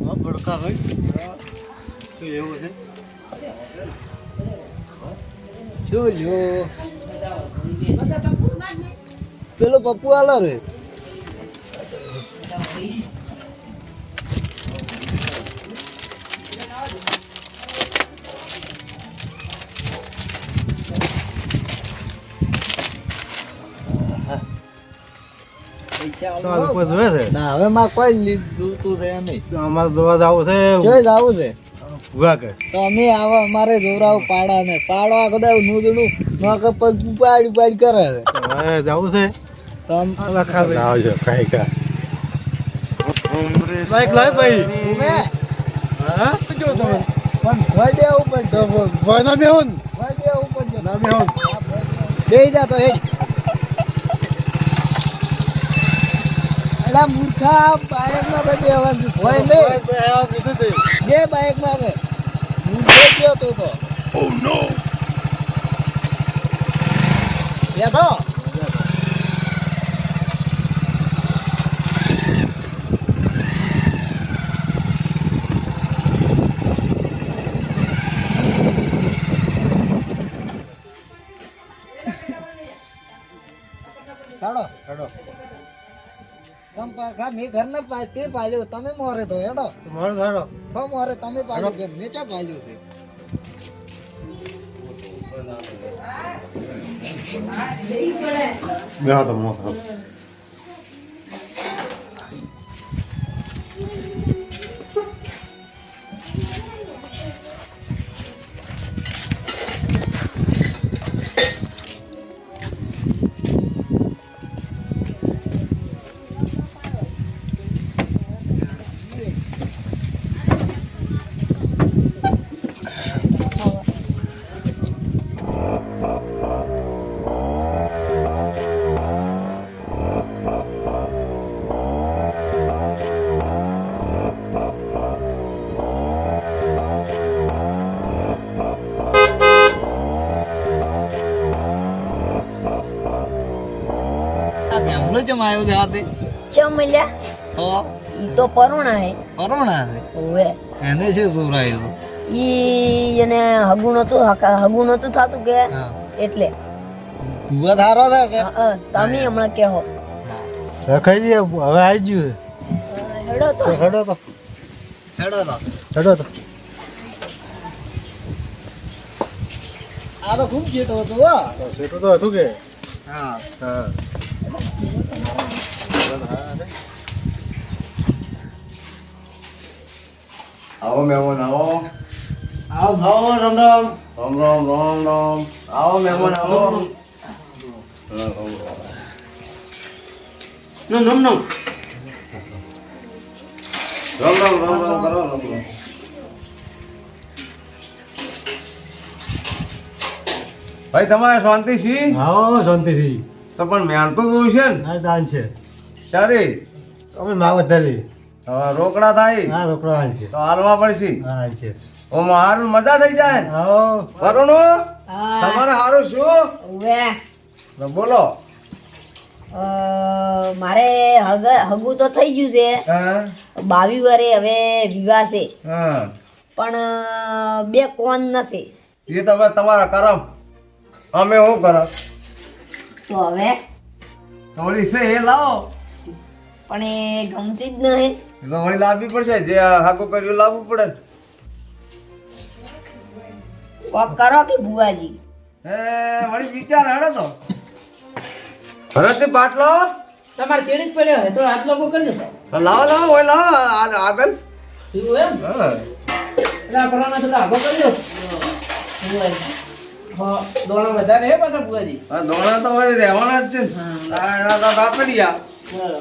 હા બડકા ભાઈ. એવું છે? શું જો? પેલો પપ્પુ આલો રે. પૈસા તો આલો. લોકો જોવે છે? ના હવે મારે કોઈ લીધું તું છે નહીં. અમારે જોવા જવું છે. જોઈ જ છે. ભૂગા કે તો અમે આવા અમારે જોરાવ પાડા ને પાડો આ બધા નૂદડું નોકે પગ ઉપાડ ઉપાડ કરે છે. હવે જવું છે. તો આમ આવજો કઈ કા. બાઈક લાવ ભાઈ. ઉમે, હા? જો તમે પણ ભાઈ બે ઉપર ભાઈ ના બેહોન. ભાઈ બે ઉપર જો. ના બેહોન. બેહી જા તો હેડ. અલા મૂર્ખા બાઈકમાં ભાઈ બેહવાનું છે. ભોય નહીં કીધું તે. બે બાઈકમાં છે. મૂર્ખો ગયો તું તો. બેઠો. પાછા મેં ઘર ના પા તે પાલ્યું તમે મોરે તો હેડો. મારો હેડો. તો મોરે તમે પાલ્યો કે મેં ચા પાલ્યું છે? બેહો તો મોસો ગામડું આવ્યો છે હાથે ચમ મળ્યા? તો ઈ તો પરુણા હે. પરુણા હે? ઓવે. એને શું દોરાયું ઈ એને હગું નતું હગું નતું થતું કે? એટલે. કુવા થારો છે કે? તમે હમણાં કહો. રખાઈ દે હવે આવી ગયું હેડો તો. હેડો તો. હેડો તો. હેડો તો. આ તો ખૂબ જેટો હતો હા. જેટો તો હતું કે. હા હા આવો મહેમાન આવો આવ આવો રામ રામ રામ રામ રામ રામ આવો મહેમાન આવો નમ નમ નમ રામ રામ રામ રામ ભાઈ તમારે શાંતિ છી શાંતિ શાંતિથી. તો પણ મેણ તો જોયું છે ને? દાન છે. ચારે અમે માવત ધરી હા રોકડા થાય. હા રોકડા હાલ છે. તો હાલવા પડશે. હા છે. ઓ હારું મજા થઈ જાય ને? હા. વરુણો તમારે હારું શું? વે તો બોલો. મારે હગ હગું તો થઈ ગયું છે. હા? બાવી વરે હવે વિવાહ છે. હા. પણ બે કોણ નથી. એ તમે તમારા કરમ. અમે શું કરો? તો હવે? થોડી છે એ લાવો. પણ એ ગમતી જ નહીં. એ તો વળી લાવવી પડશે જે હાકો કર્યું લાવવું પડે. કોક કરો કે ભુવાજી? એ વળી વિચાર હડો તો. ભરતથી બાટલો તમારે ચેડી જ પડ્યો હે તો આટલો બો કરી દો. તો લાવો લાવો ઓય લાવો આ- આગળ. એવું એમ? હા. એટલે આ ફલાણા થોડો આગો કરી દો. બુઆજી. હા દોણા વધારે હે પાછા બુઆજી દોણા તો વળી રહેવાના જ છે આ આ તો રાતડિયા. હા.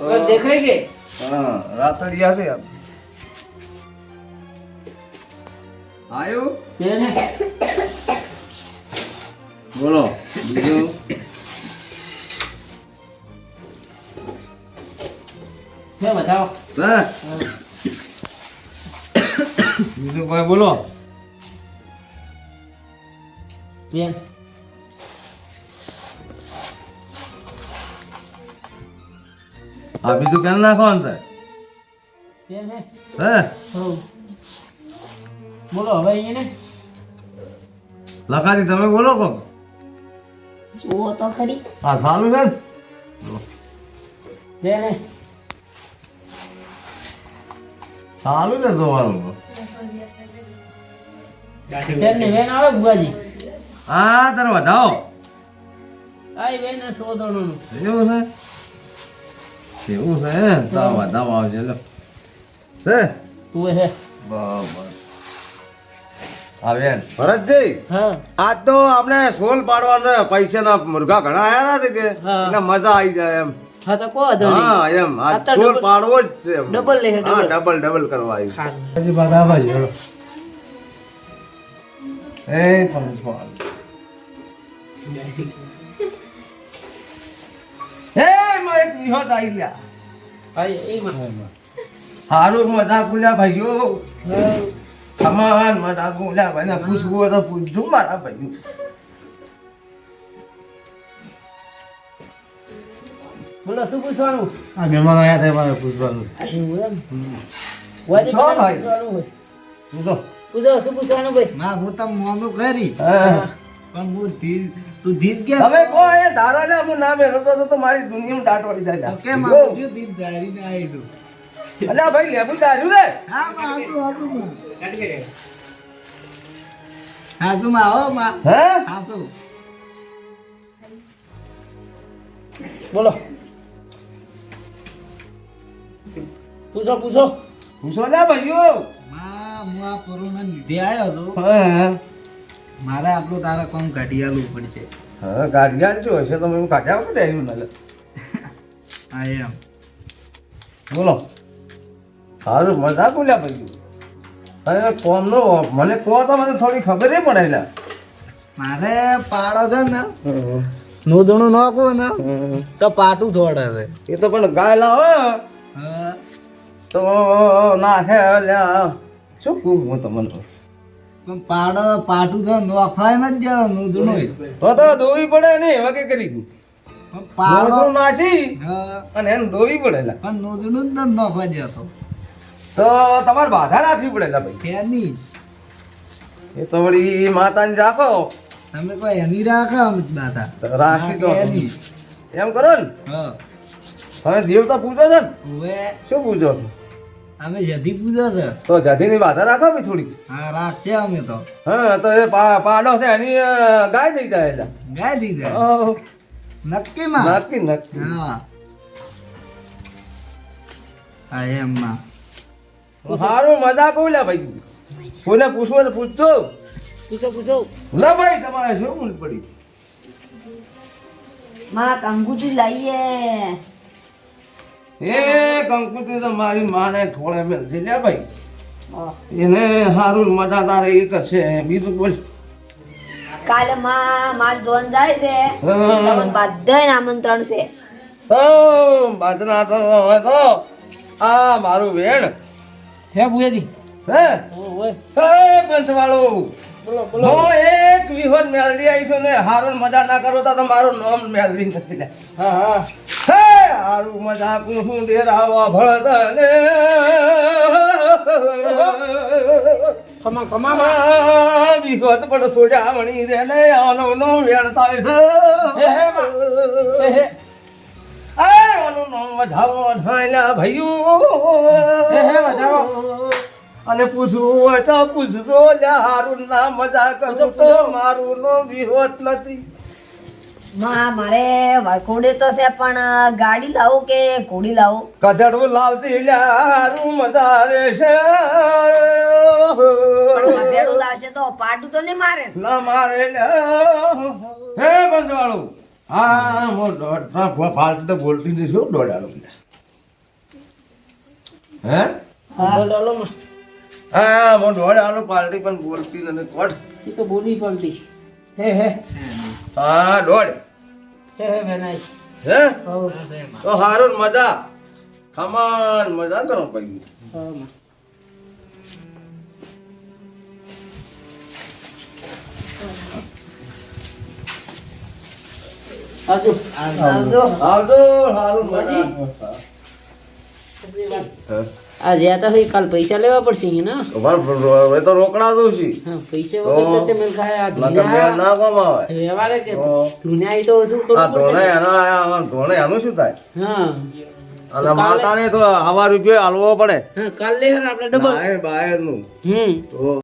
હવે દેખાય કે? હા રાતડિયા છે આયુ? બેન. બોલો બીજું? હે બતાવો. હા. બીજું કોઈ બોલો? બેન આ બીજું કેમ નાખવાનું છે હે બોલો હવે અહીંયા લખાતી તમે બોલો કોક જુઓ તો ખરી આ સારું છે ને બેન હે સારું છે જોવાનું બેન ને બેન આવે બુઆજી હા તારે વધાવો. આય બેન ને સો દોણનું એવું છે? એવું છે તો વધાવો આવજે લો છે? તું હે. બરાબર. હા ભરતજી હા. આજ તો આપણે સોલ પાડવાના પૈસાના મુર્ગા ઘણા આયા હતા કે? એટલે મજા આવી જાય એમ. હા તો કો તો હા એમ. આ સોલ પાડવો જ છે double લે હા ડબલ. ડબલ કરવા આવી હજી જ હેડો. એ પંચપાલ. હે માં એક વિહત આવી ગયા. આય એમાં. હારું મજા કુલ્યા ભાઈઓ. ખમાન મજા કુલ્યા ભાઈ પૂછવું તો પૂછજો મારા ભાઈઓ. બોલો શું પૂછવાનું? આ મહેમાન આયા હતા મારે પૂછવાનું. ભાઈ. પૂછવાનું પૂછો. શું પૂછવાનું ભાઈ? ના હું તમ મોનું કરી. હા. પણ હું ધીર તું ધીર ગયા તમે કહો એ ધારો ને હું ના બેઠો તો તો મારી દુનિયામાં દાટ વળી જાય તો કેમ આવું છું? ધીર ધારીને આવી છું. અલ્યા ભાઈ લેબુ દાર્યું ને હા માં હાચું હાચું માં. હાચું માં આવો માં. હે? હાચું. બોલો. પૂછો પૂછો. પૂછો લ્યા ભાઈઓ માં હું આ કોરોના લીધે આવ્યો છું. હા. મારે આટલું તારા કોમ કાઢી આલવું પડશે હા ગાડિયા શું હશે તો મેં કાઢ્યા વખતે આવ્યું ના લે. હા એમ. બોલો. સારું મજા બોલ્યા પછી. અરે કોમનો મને કહો તો મને થોડી ખબર પડે લ્યા મારે પાડો છે ને. નોંધણું નાખું ને તો પાટું થોડે છે એ તો પણ ગાયલા હા. તો નાખે લ્યા શું કહું હું તમને? પાડો પાટું તો નોખવાય તો તો દોવી પડે ને એવા કે કરી દઉં. પાડો નાસી અને એને દોવી પડેલા. પણ નોંધણું જ નોખવા દેતો તો. તમારે બાધા રાખવી પડેલા ભાઈ. નહીં. એ તો વળી માતાની રાખો. તમે કોઈ એની રાખો અમે દાદા તો રાખી તો ના એમ કરો ને? હા. તમે દેવતા પૂછો છો ને? હવે શું પૂછો છો? અમે જધી પૂજા છે. તો જાતિની બાધા રાખો ભાઈ થોડી હા રાખશે અમે તો. હા તો એ પાડો છે એની ગાય થઈ જાય એટલે. ગાય થઈ જાય. નક્કી માં? નક્કી નક્કી. હા. હા એમ માં. સારું મજા બોલ્યા ભાઈ. કોઈને પૂછવું ને પૂછજો. પૂછો પૂછો. લે ભાઈ તમારે શું ભૂલ પડી? માં કંગુજી લઈએ. એ કંકુતી તો મારી માને થોડે મેલ છે ભાઈ. એને સારું મજા તારે એ કરશે. બીજું બોલ. કાલે માં માર જોન જાય છે. તમને બધાને આમંત્રણ છે. તો બાજરા તો હવે તો આ મારું વેણ. હે બુઆજી છે ઓય. એ પંચવાળું. બોલો બોલો. હું એક વિહોન મેલડી આવીશું ને હારું મજા ના કરો તો મારું નામ મેલડી નથી લે હા હા. હે હારું મજાક હું ડેરાવા ભળત ને કમા કમા વિહોત પણ સોજા મણી રે ને આનો નો વેણ થાય છે. આનું નામ વધાવો થાય. અને પૂછવું હોય તો પૂછજો લ્યા હારું ના મજા કરશો તો મારું નો વિહોત નથી. માં મારે વરખોડે તો છે પણ ગાડી લાવું કે ઘોડી લાવું? કથડું લાવતી લારું હારું છે. રહેશે લાવશે તો પાટું તો નહીં મારે. ના મારે હે પંચવાળું હા હું દોઢ ફાલતુ તો બોલતી નથી શું દોડાડો હે? બોલો હા હું દોડાડો પાલટી પણ બોલતી નથી. કોટ એ તો બોલી પાલટી. હે હે. હા દોડ. હે તો હારું મજા. ખમાન મજા કરો માં આવજો. આવજો આવજો. હારું મજા. આ જ્યાં તો હોય કાલ પૈસા લેવા પડશે ના? તો રોકડા દઉં છું. હા પૈસા વગર તો મેલ ખાય આ નકર ના આવે વ્યવહારે કે ઓ. ધુન્યાઈ તો શું આ કરવું પડશે આયા ધોણે એનું શું થાય? હા. અને માતાને તો આવા રૂપિયો હાલવો પડે. હા કાલ લે આપણે ડબલ બહારનું હમ. તો